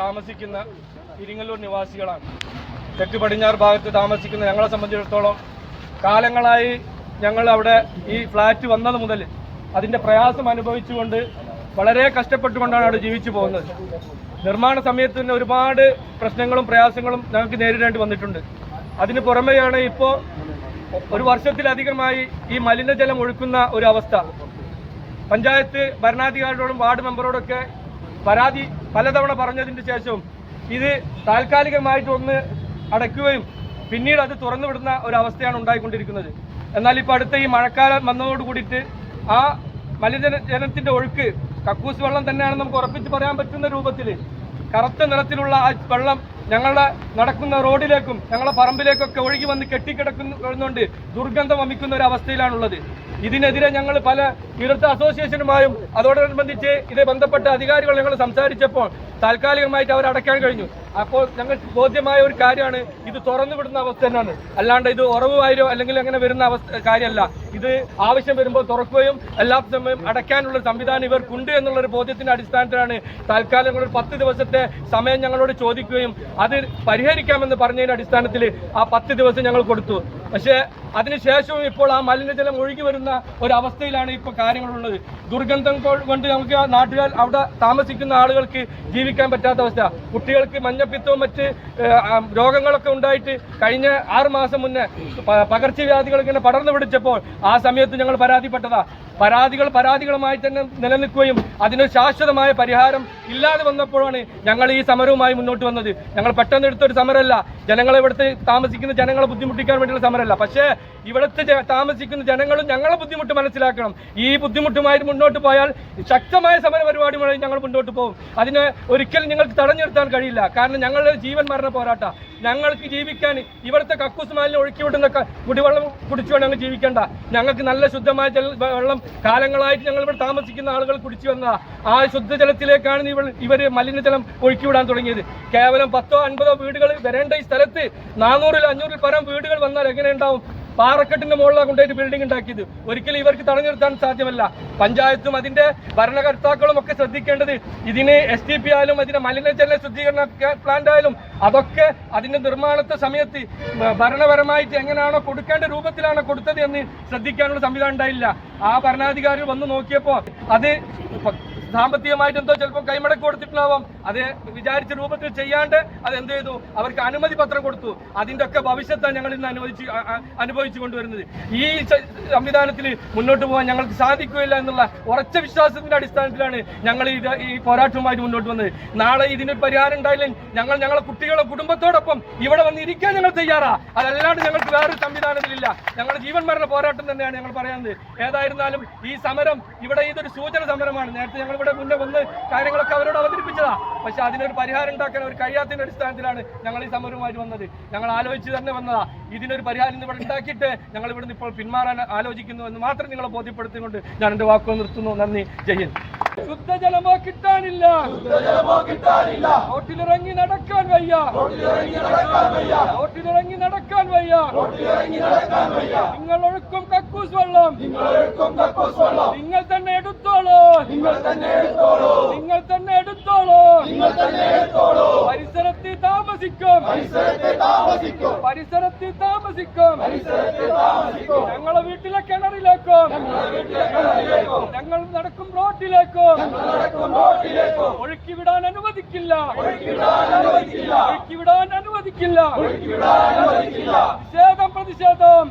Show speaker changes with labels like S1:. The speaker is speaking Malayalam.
S1: താമസിക്കുന്ന ഇരിങ്ങല്ലൂർ നിവാസികളാണ്. തെക്ക് പടിഞ്ഞാറ് ഭാഗത്ത് താമസിക്കുന്ന ഞങ്ങളെ സംബന്ധിച്ചിടത്തോളം കാലങ്ങളായി ഞങ്ങൾ അവിടെ ഈ ഫ്ലാറ്റ് വന്നത് മുതൽ അതിന്റെ പ്രയാസം അനുഭവിച്ചുകൊണ്ട് വളരെ കഷ്ടപ്പെട്ടുകൊണ്ടാണ് അവിടെ ജീവിച്ചു പോകുന്നത്. നിർമ്മാണ സമയത്ത് തന്നെ ഒരുപാട് പ്രശ്നങ്ങളും പ്രയാസങ്ങളും ഞങ്ങൾക്ക് നേരിടേണ്ടി വന്നിട്ടുണ്ട്. അതിന് പുറമെയാണ് ഇപ്പോൾ ഒരു വർഷത്തിലധികമായി ഈ മലിനജലം ഒഴുക്കുന്ന ഒരു അവസ്ഥ. പഞ്ചായത്ത് ഭരണാധികാരികളോടും വാർഡ് മെമ്പറോടൊക്കെ പരാതി പലതവണ പറഞ്ഞതിന് ശേഷവും ഇത് താൽക്കാലികമായിട്ട് ഒന്ന് അടയ്ക്കുകയും പിന്നീട് അത് തുറന്നുവിടുന്ന ഒരു അവസ്ഥയാണ് ഉണ്ടായിക്കൊണ്ടിരിക്കുന്നത്. എന്നാൽ ഇപ്പോൾ അടുത്ത ഈ മഴക്കാലം വന്നതോട് കൂടിയിട്ട് ആ മലിനജലത്തിന്റെ ഒഴുക്ക് കക്കൂസ് വെള്ളം തന്നെയാണ് നമുക്ക് ഉറപ്പിച്ച് പറയാൻ പറ്റുന്ന രൂപത്തിൽ കറുത്ത നിറത്തിലുള്ള ആ വെള്ളം ഞങ്ങളുടെ നടക്കുന്ന റോഡിലേക്കും ഞങ്ങളുടെ പറമ്പിലേക്കൊക്കെ ഒഴുകി വന്ന് കെട്ടിക്കിടക്കുന്നുണ്ട് ദുർഗന്ധം വമിക്കുന്ന ഒരു അവസ്ഥയിലാണുള്ളത്. ഇതിനെതിരെ ഞങ്ങൾ പല തീർത്ഥ അസോസിയേഷനുമായും അതോടനുബന്ധിച്ച് ഇത് ബന്ധപ്പെട്ട അധികാരികൾ ഞങ്ങൾ സംസാരിച്ചപ്പോൾ താൽക്കാലികമായിട്ട് അവർ അടയ്ക്കാൻ കഴിഞ്ഞു. അപ്പോൾ ഞങ്ങൾ ബോധ്യമായ ഒരു കാര്യമാണ്. ഇത് തുറന്നു വിടുന്ന അവസ്ഥ തന്നെയാണ്. അല്ലാണ്ട് ഇത് ഉറവുമായോ അല്ലെങ്കിൽ അങ്ങനെ വരുന്ന അവസ്ഥ കാര്യമല്ല. ഇത് ആവശ്യം വരുമ്പോൾ തുറക്കുകയും എല്ലാ സമയം അടയ്ക്കാനുള്ള സംവിധാനം ഇവർക്കുണ്ട് എന്നുള്ള ഒരു ബോധ്യത്തിന്റെ അടിസ്ഥാനത്തിലാണ് തൽക്കാലം ഒരു പത്ത് ദിവസത്തെ സമയം ഞങ്ങളോട് ചോദിക്കുകയും അത് പരിഹരിക്കാമെന്ന് പറഞ്ഞതിന്റെ അടിസ്ഥാനത്തിൽ ആ പത്ത് ദിവസം ഞങ്ങൾ കൊടുത്തു. പക്ഷേ അതിനുശേഷവും ഇപ്പോൾ ആ മലിനജലം ഒഴുകി വരുന്ന ഒരു അവസ്ഥയിലാണ് ഇപ്പോൾ കാര്യങ്ങളുള്ളത്. ദുർഗന്ധം കൊണ്ട് നമുക്ക് നാട്ടുകാർ അവിടെ താമസിക്കുന്ന ആളുകൾക്ക് ജീവിക്കാൻ പറ്റാത്ത അവസ്ഥ. കുട്ടികൾക്ക് മഞ്ഞപ്പിത്തവും മറ്റ് രോഗങ്ങളൊക്കെ ഉണ്ടായിട്ട് കഴിഞ്ഞ ആറ് മാസം മുന്നേ പകർച്ചവ്യാധികൾ ഇങ്ങനെ പടർന്നു പിടിച്ചപ്പോൾ ആ സമയത്ത് ഞങ്ങൾ പരാതിപ്പെട്ടതാ. പരാതികൾ പരാതികളുമായി തന്നെ നിലനിൽക്കുകയും അതിന് ശാശ്വതമായ പരിഹാരം ഇല്ലാതെ വന്നപ്പോഴാണ് ഞങ്ങൾ ഈ സമരവുമായി മുന്നോട്ട് വന്നത്. ഞങ്ങൾ പെട്ടെന്ന് എടുത്തൊരു സമരമല്ല. ജനങ്ങളെ ഇവിടുത്തെ താമസിക്കുന്ന ജനങ്ങളെ ബുദ്ധിമുട്ടിക്കാൻ വേണ്ടിയുള്ള സമരമല്ല. പക്ഷേ ഇവിടുത്തെ താമസിക്കുന്ന ജനങ്ങളും ഞങ്ങളെ ബുദ്ധിമുട്ട് മനസ്സിലാക്കണം. ഈ ബുദ്ധിമുട്ടുമായി മുന്നോട്ട് പോയാൽ ശക്തമായ സമര പരിപാടിയുമായി ഞങ്ങൾ മുന്നോട്ട് പോകും. അതിന് ഒരിക്കലും നിങ്ങൾക്ക് തടഞ്ഞു നിർത്താൻ കഴിയില്ല. കാരണം ഞങ്ങളുടെ ജീവൻ മരണ പോരാട്ട. ഞങ്ങൾക്ക് ജീവിക്കാൻ ഇവിടുത്തെ കക്കൂസ് മാലിന്യം ഒഴുക്കി വിടുന്ന കുടിവെള്ളം കുടിച്ചു വേണം ഞങ്ങൾ ജീവിക്കേണ്ട. ഞങ്ങൾക്ക് നല്ല ശുദ്ധമായ ജല വെള്ളം കാലങ്ങളായിട്ട് ഞങ്ങൾ ഇവിടെ താമസിക്കുന്ന ആളുകൾ കുടിച്ചു വന്നതാണ് ആ ശുദ്ധജലത്തിലേക്കാണ് ഇവർ മലിനജലം ഒഴുക്കിവിടാൻ തുടങ്ങിയത്. കേവലം പത്തോ അൻപതോ വീടുകൾ വരേണ്ട ഈ സ്ഥലത്ത് നാനൂറിൽ അഞ്ഞൂറിൽ പരം വീടുകൾ വന്നാൽ എങ്ങനെ ഉണ്ടാവും? പാറക്കെട്ടിന്റെ മുകളിലാണ് കൊണ്ടുപോയിട്ട് ബിൽഡിംഗ് ഉണ്ടാക്കിയത്. ഒരിക്കലും ഇവർക്ക് തടഞ്ഞു നിർത്താൻ സാധ്യമല്ല. പഞ്ചായത്തും അതിന്റെ ഭരണകർത്താക്കളും ഒക്കെ ശ്രദ്ധിക്കേണ്ടത് ഇതിന് എസ് ടി പി ആയാലും അതിന്റെ മലിനജല ശുദ്ധീകരണ പ്ലാന്റ് ആയാലും അതൊക്കെ അതിന്റെ നിർമ്മാണത്തെ സമയത്ത് ഭരണപരമായിട്ട് എങ്ങനെയാണോ കൊടുക്കേണ്ട രൂപത്തിലാണോ കൊടുത്തത് എന്ന് ശ്രദ്ധിക്കാനുള്ള സംവിധാനം ഉണ്ടായില്ല. ആ ഭരണാധികാരി വന്നു നോക്കിയപ്പോൾ അത് സാമ്പത്തികമായിട്ട് എന്തോ ചിലപ്പോൾ കൈമടക്ക് കൊടുത്തിട്ടുണ്ടാവാം. അത് വിചാരിച്ച രൂപത്തിൽ ചെയ്യാണ്ട് അത് എന്ത് ചെയ്തു? അവർക്ക് അനുമതി പത്രം കൊടുത്തു. അതിന്റെ ഒക്കെ ഭവിഷ്യത്താണ് ഞങ്ങൾ ഇന്ന് അനുവദിച്ച് അനുഭവിച്ചു കൊണ്ടുവരുന്നത്. ഈ സംവിധാനത്തിൽ മുന്നോട്ട് പോകാൻ ഞങ്ങൾക്ക് സാധിക്കുകയില്ല എന്നുള്ള ഉറച്ച വിശ്വാസത്തിന്റെ അടിസ്ഥാനത്തിലാണ് ഞങ്ങൾ ഇത് ഈ പോരാട്ടവുമായിട്ട് മുന്നോട്ട് വന്നത്. നാളെ ഇതിന് പരിഹാരം ഉണ്ടായില്ലെങ്കിൽ ഞങ്ങൾ ഞങ്ങളെ കുട്ടികളെ കുടുംബത്തോടൊപ്പം ഇവിടെ വന്ന് ഇരിക്കാൻ ഞങ്ങൾ തയ്യാറാ. അതല്ലാണ്ട് ഞങ്ങൾക്ക് വേറൊരു സംവിധാനത്തിലില്ല. ഞങ്ങളുടെ ജീവൻ മരണ പോരാട്ടം തന്നെയാണ് ഞങ്ങൾ പറയുന്നത് ഏതായിരുന്നാലും ഈ സമരം ഇവിടെ ഇതൊരു സൂചന സമരമാണ്. നേരത്തെ ഞങ്ങൾ ഇവിടെ മുന്നേ വന്ന് കാര്യങ്ങളൊക്കെ അവരോട് അവതരിപ്പിച്ചതാ. പക്ഷെ അതിനൊരു പരിഹാരം ഉണ്ടാക്കാൻ അവർ കഴിയാത്തതിന്റെ അടിസ്ഥാനത്തിലാണ് ഞങ്ങൾ ഈ സമരവുമായിട്ട് വന്നത്. ഞങ്ങൾ ആലോചിച്ച് തന്നെ വന്നതാ ഇതിനൊരു പരിഹാരം ഇന്ന് ഇവിടെ ഉണ്ടാക്കിയിട്ട് ഞങ്ങൾ ഇവിടുന്ന് ഇപ്പോൾ പിന്മാറാൻ ആലോചിക്കുന്നു എന്ന് മാത്രം നിങ്ങളെ ബോധ്യപ്പെടുത്തിക്കൊണ്ട് ഞാൻ എന്റെ വാക്കുകൾ നിർത്തുന്നു. നന്ദി. ജയൻ ശുദ്ധജലമോ കിട്ടാനില്ല. റോട്ടിലിറങ്ങി നടക്കാൻ വയ്യ. റോട്ടിലിറങ്ങി നടക്കാൻ വയ്യ. നിങ്ങൾ ഒഴുക്കും കക്കൂസ് വെള്ളം. നിങ്ങൾ തന്നെ എടുത്തോളൂ. നിങ്ങൾ തന്നെ പരിസരത്തിൽ താമസിക്കും. പരിസരത്തെ താമസിക്കും. പരിസരത്തിൽ താമസിക്കും. ഞങ്ങളെ വീട്ടിലെ കിണറിലേക്കും. ഞങ്ങൾ നടക്കും റോഡിലേക്കും ഒഴുക്കി വിടാൻ അനുവദിക്കില്ല. ഒഴുക്കി വിടാൻ അനുവദിക്കില്ല. പ്രതിഷേധം പ്രതിഷേധം.